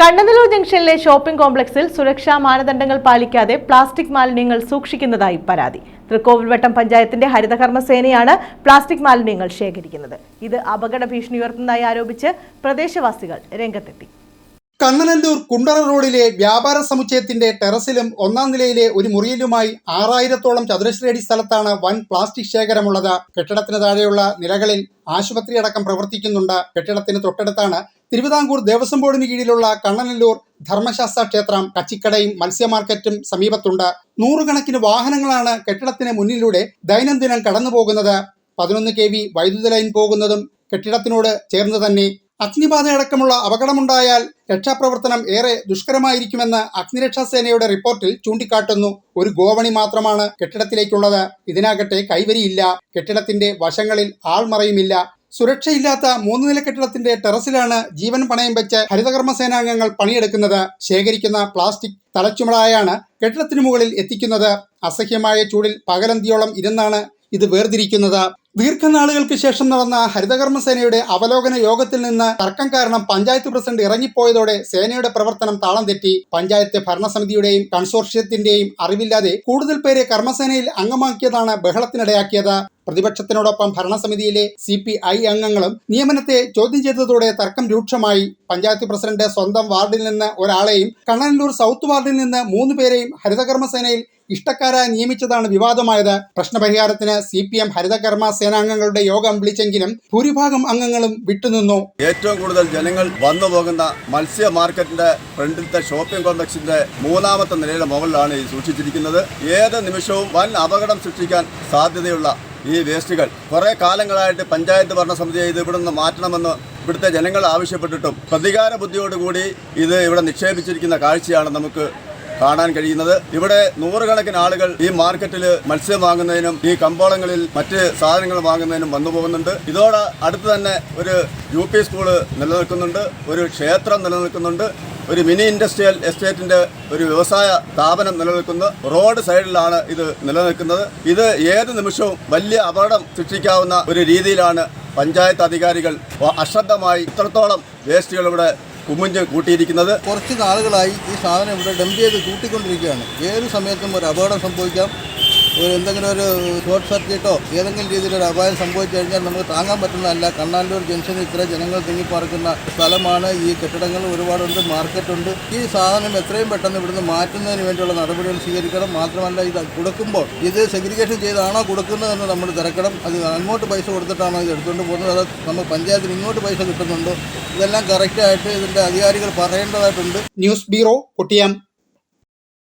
കണ്ണനല്ലൂർ ജംഗ്ഷനിലെ ഷോപ്പിംഗ് കോംപ്ലക്സിൽ സുരക്ഷാ മാനദണ്ഡങ്ങൾ പാലിക്കാതെ പ്ലാസ്റ്റിക് മാലിന്യങ്ങൾ സൂക്ഷിക്കുന്നതായി പരാതി. തൃക്കോവിൽവട്ടം പഞ്ചായത്തിന്റെ ഹരിതകർമ്മ സേനയാണ് പ്ലാസ്റ്റിക് മാലിന്യങ്ങൾ ശേഖരിക്കുന്നത്. ഇത് അപകട ഭീഷണി ഉയർത്തുന്നതായി ആരോപിച്ച് പ്രദേശവാസികൾ രംഗത്തെത്തി. കണ്ണനല്ലൂർ കുണ്ടറ റോഡിലെ വ്യാപാര സമുച്ചയത്തിന്റെ ടെറസിലും ഒന്നാം നിലയിലെ ഒരു മുറിയിലുമായി ആറായിരത്തോളം ചതുരശ്രയടി സ്ഥലത്താണ് വൻ പ്ലാസ്റ്റിക് ശേഖരമുള്ളത്. കെട്ടിടത്തിന് താഴെയുള്ള നിലകളിൽ ആശുപത്രി അടക്കം പ്രവർത്തിക്കുന്നുണ്ട്. കെട്ടിടത്തിന് തൊട്ടടുത്താണ് തിരുവിതാംകൂർ ദേവസ്വം ബോർഡിന് കീഴിലുള്ള കണ്ണനല്ലൂർ ധർമ്മശാസ്ത്ര ക്ഷേത്രം കച്ചിക്കടയും മത്സ്യ മാർക്കറ്റും സമീപത്തുണ്ട്. നൂറുകണക്കിന് വാഹനങ്ങളാണ് കെട്ടിടത്തിന് മുന്നിലൂടെ ദൈനംദിനം കടന്നു പോകുന്നത് പതിനൊന്ന് കെ വി വൈദ്യുത ലൈൻ പോകുന്നതും കെട്ടിടത്തിനോട് ചേർന്ന് തന്നെ. അഗ്നിബാധയടക്കമുള്ള അപകടമുണ്ടായാൽ രക്ഷാപ്രവർത്തനം ഏറെ ദുഷ്കരമായിരിക്കുമെന്ന് അഗ്നിരക്ഷാസേനയുടെ റിപ്പോർട്ടിൽ ചൂണ്ടിക്കാട്ടുന്നു. ഒരു ഗോവണി മാത്രമാണ് കെട്ടിടത്തിലേക്കുള്ളത്. ഇതിനാകട്ടെ കൈവരിയില്ല. കെട്ടിടത്തിന്റെ വശങ്ങളിൽ ആൾമറയുമില്ല. സുരക്ഷയില്ലാത്ത മൂന്ന് നില കെട്ടിടത്തിന്റെ ടെറസിലാണ് ജീവൻ പണയം വെച്ച് ഹരിതകർമ്മ സേനാംഗങ്ങൾ പണിയെടുക്കുന്നത്. ശേഖരിക്കുന്ന പ്ലാസ്റ്റിക് തലച്ചുമടായാണ് കെട്ടിടത്തിനു മുകളിൽ എത്തിക്കുന്നത്. അസഹ്യമായ ചൂടിൽ പകലന്തിയോളം ഇരുന്നാണ് ഇത് വേർതിരിക്കുന്നത്. ദീർഘനാളുകൾക്ക് ശേഷം നടന്ന ഹരിതകർമ്മ സേനയുടെ അവലോകന യോഗത്തിൽ നിന്ന് തർക്കം കാരണം പഞ്ചായത്ത് പ്രസിഡന്റ് ഇറങ്ങിപ്പോയതോടെ സേനയുടെ പ്രവർത്തനം താളം തെറ്റി. പഞ്ചായത്ത് ഭരണസമിതിയുടെയും കൺസോർഷ്യത്തിന്റെയും അറിവില്ലാതെ കൂടുതൽ പേരെ കർമ്മസേനയിൽ അംഗമാക്കിയതാണ് ബഹളത്തിനിടയാക്കിയത്. പ്രതിപക്ഷത്തിനോടൊപ്പം ഭരണസമിതിയിലെ സി പി ഐ അംഗങ്ങളും നിയമനത്തെ ചോദ്യം ചെയ്തതോടെ തർക്കം രൂക്ഷമായി. പഞ്ചായത്ത് പ്രസിഡന്റ് സ്വന്തം വാർഡിൽ നിന്ന് ഒരാളെയും കണ്ണനല്ലൂർ സൗത്ത് വാർഡിൽ നിന്ന് മൂന്ന് പേരെയും ഹരിതകർമ്മസേനയിൽ ഇഷ്ടക്കാരായി നിയമിച്ചതാണ് വിവാദമായത്. പ്രശ്നപരിഹാരത്തിന് സി പി എം ഹരിതകർമ്മ സേനാംഗങ്ങളുടെ യോഗം വിളിച്ചെങ്കിലും ഭൂരിഭാഗം അംഗങ്ങളും വിട്ടുനിന്നു. ഏറ്റവും കൂടുതൽ ജനങ്ങൾ വന്നു പോകുന്ന മത്സ്യ മാർക്കറ്റിന്റെ ഫ്രണ്ടിലത്തെ ഷോപ്പിംഗ് കോംപ്ലക്സിന്റെ മൂന്നാമത്തെ നിലയുടെ മുകളിലാണ് സൂക്ഷിച്ചിരിക്കുന്നത്. ഏത് നിമിഷവും വൻ അപകടം സൃഷ്ടിക്കാൻ സാധ്യതയുള്ള ഈ വേസ്റ്റുകൾ കുറേ കാലങ്ങളായിട്ട് പഞ്ചായത്ത് ഭരണസമിതിയെ ഇത് ഇവിടെ നിന്ന് മാറ്റണമെന്ന് ഇവിടുത്തെ ജനങ്ങൾ ആവശ്യപ്പെട്ടിട്ടും പ്രതികാര ബുദ്ധിയോടുകൂടി ഇത് ഇവിടെ നിക്ഷേപിച്ചിരിക്കുന്ന കാഴ്ചയാണ് നമുക്ക് കാണാൻ കഴിയുന്നത്. ഇവിടെ നൂറുകണക്കിന് ആളുകൾ ഈ മാർക്കറ്റിൽ മത്സ്യം വാങ്ങുന്നതിനും ഈ കമ്പോളങ്ങളിൽ മറ്റ് സാധനങ്ങൾ വാങ്ങുന്നതിനും വന്നു പോകുന്നുണ്ട്. ഇതോടെ അടുത്ത് തന്നെ ഒരു യു പി സ്കൂൾ നിലനിൽക്കുന്നുണ്ട്. ഒരു ക്ഷേത്രം നിലനിൽക്കുന്നുണ്ട്. ഒരു മിനി ഇൻഡസ്ട്രിയൽ എസ്റ്റേറ്റിന്റെ ഒരു വ്യവസായ സ്ഥാപനം നിലനിൽക്കുന്ന. റോഡ് സൈഡിലാണ് ഇത് നിലനിൽക്കുന്നത്. ഇത് ഏത് നിമിഷവും വലിയ അപകടം സൃഷ്ടിക്കാവുന്ന ഒരു രീതിയിലാണ് പഞ്ചായത്ത് അധികാരികൾ അശ്രദ്ധമായി ഇത്രത്തോളം വേസ്റ്റുകൾ ഇവിടെ കുമിഞ്ഞ് കൂട്ടിയിരിക്കുന്നത്. കുറച്ച് നാളുകളായി ഈ സാധനം ഇവിടെ ഡംപ് ചെയ്ത് കൂട്ടിക്കൊണ്ടിരിക്കുകയാണ്. ഏത് സമയത്തും ഒരു അപകടം സംഭവിക്കാം. ഒരു എന്തെങ്കിലും ഒരു ഷോർട്ട് സർക്യൂട്ടോ ഏതെങ്കിലും രീതിയിലൊരു അപായം സംഭവിച്ചു കഴിഞ്ഞാൽ നമുക്ക് താങ്ങാൻ പറ്റുന്നതല്ല. കണ്ണാലൂർ ജംഗ്ഷനിൽ ഇത്ര ജനങ്ങൾ തിങ്ങിപ്പാർക്കുന്ന സ്ഥലമാണ്. ഈ കെട്ടിടങ്ങൾ ഒരുപാടുണ്ട് മാർക്കറ്റുണ്ട്. ഈ സാധനം എത്രയും പെട്ടെന്ന് ഇവിടുന്ന് മാറ്റുന്നതിന് വേണ്ടിയുള്ള നടപടികൾ സ്വീകരിക്കണം. മാത്രമല്ല ഇത് കൊടുക്കുമ്പോൾ ഇത് സെഗ്രിഗേഷൻ ചെയ്താണോ കൊടുക്കുന്നതെന്ന് നമ്മൾ തിരക്കണം. അത് അങ്ങോട്ട് പൈസ കൊടുത്തിട്ടാണോ ഇത് എടുത്തുകൊണ്ട് പോകുന്നത്? അത് നമ്മൾ പഞ്ചായത്തിന് ഇങ്ങോട്ട് പൈസ കിട്ടുന്നുണ്ടോ? ഇതെല്ലാം കറക്റ്റായിട്ട് ഇതിന്റെ അധികാരികൾ പറയേണ്ടതായിട്ടുണ്ട്. News bureau Kottiyam.